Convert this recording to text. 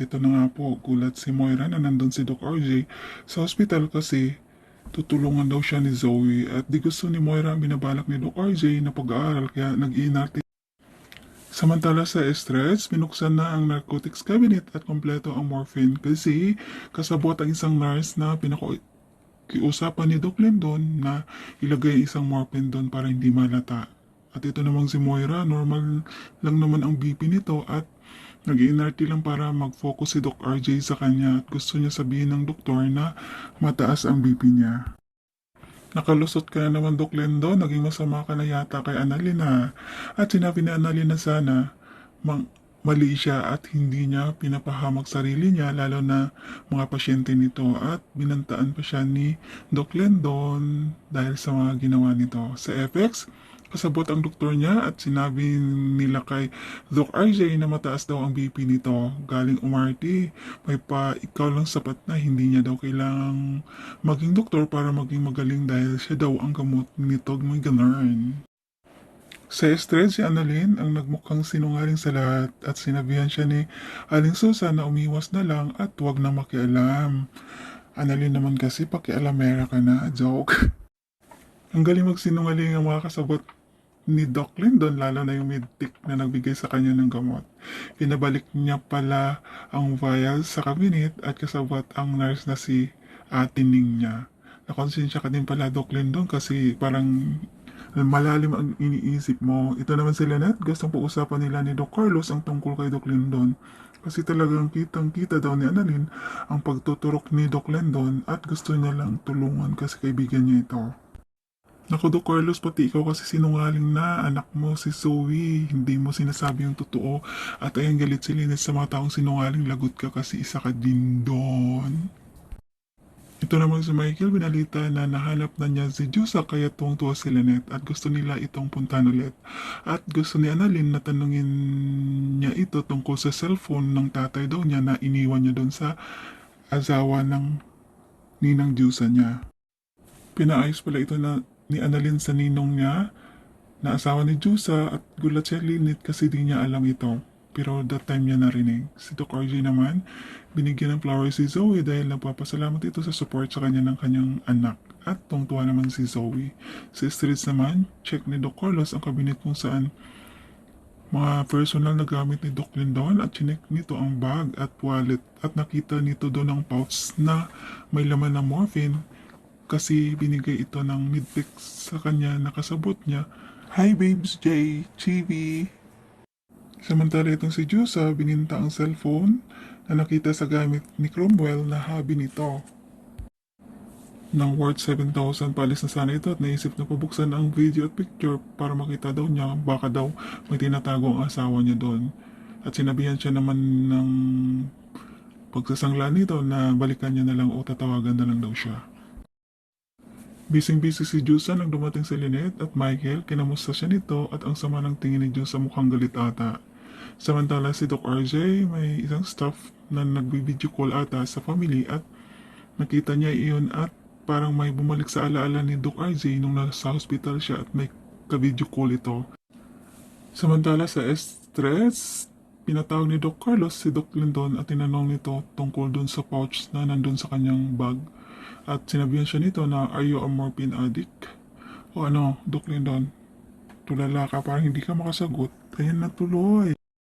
ito na nga po, gulat si Moira na nandun si Doc RJ sa hospital kasi tutulungan daw siya ni Zoe at di gusto ni Moira ang binabalak ni Doc RJ na pag-aaral kaya nag-iinarte. Samantala sa stress, binuksan na ang narcotics cabinet at kompleto ang morphine kasi kasabot ang isang nurse na pinako kiusapan ni Doc Lindon na ilagay isang morphine doon para hindi malata. At ito namang si Moira, normal lang naman ang BP nito at nag lang para mag-focus si Doc RJ sa kanya at gusto niya sabihin ng doktor na mataas ang BP niya. Nakalusot ka na naman, Doc Lendo. Naging masama ka na yata kay Annalena. At sinabi ni Annalena sana, mang, mali siya at hindi niya pinapahamak sarili niya, lalo na mga pasyente nito. At binantaan pa siya ni Doc Lendon dahil sa mga ginawa nito. Sa FX, kasabot ang doktor niya at sinabi nila kay Doc RJ na mataas daw ang BP nito. Galing umarte, may pa ikaw lang sapat na hindi niya daw kailangang maging doktor para maging magaling dahil siya daw ang gamot nito may ganun. Sa stress si Annalyn ang nagmukhang sinungaling sa lahat at sinabihan siya ni Aling Susan na umiwas na lang at huwag na makialam. Annalyn naman kasi pakialamera ka na, joke. Ang galing magsinungaling ang mga kasabot ni Doc Lindon, lalo na yung medtic na nagbigay sa kanya ng gamot. Pinabalik niya pala ang vial sa cabinet at kasabot ang nurse na si Ate Ning niya. Nakonsensya ka din pala Doc Lindon kasi parang malalim ang iniisip mo. Ito naman si Lynette, gustong pag-usapan nila ni Doc Carlos ang tungkol kay Doc Lindon. Kasi talagang kitang-kita daw ni Annalyn ang pagtuturok ni Doc Lindon at gusto niya lang tulungan kasi kaibigan niya ito. Naku, Doc Carlos, pati ikaw kasi sinungaling na. Anak mo si Zoe, hindi mo sinasabi yung totoo. At ayang galit si Lynette sa mga taong sinungaling, lagot ka kasi isa ka din doon. Ito naman si Michael, binalita na nahanap na niya si Jusa kaya tuwang-tuwa si Lynette at gusto nila itong puntahan ulit. At gusto ni Annalyn na tanungin niya ito tungkol sa cellphone ng tatay daw niya na iniwan niya doon sa asawa ng ninang Jusa niya. Pinaayos pala ito na ni Annalyn sa ninong niya na asawa ni Jusa at gulat siya linit kasi di niya alam ito. Pero that time niya narinig. Si Doc RJ naman, binigyan ng flowers si Zoe dahil nagpapasalamat ito sa support sa kanya ng kanyang anak. At tungtuwa naman si Zoe. Sa streets naman, check ni Doc Carlos ang kabinet kung saan mga personal na gamit ni Doc Lindon at chinek nito ang bag at wallet at nakita nito doon ang pouch na may laman ng morphine kasi binigay ito ng midpick sa kanya nakasabot niya. Hi babes J, Chibi. Samantala itong si Jusa bininta ang cellphone na nakita sa gamit ni Cromwell na hobby nito. Nang worth 7,000 palis na sana ito at naisip na pabuksan ang video at picture para makita daw niya baka daw may tinatago ang asawa niya doon. At sinabihan siya naman ng pagsasangla nito na balikan niya na lang o tatawagan na lang daw siya. Bising-busy si Jusa nang dumating si Lynette at Michael, kinamusta siya nito at ang sama ng tingin ni Jusa mukhang galit ata. Samantala si Doc RJ may isang staff na nagbibideo call ata sa family at nakita niya iyon at parang may bumalik sa alaala ni Doc RJ nung nasa hospital siya at may ka-video call ito. Samantala sa stress, pinatawag ni Doc Carlos si Doc Lindon at tinanong nito tungkol dun sa pouch na nandun sa kanyang bag. At sinabihan siya nito na, are you a morphine addict? O ano, Doc Lindon, tulala ka parang hindi ka makasagot. Kaya natuloy.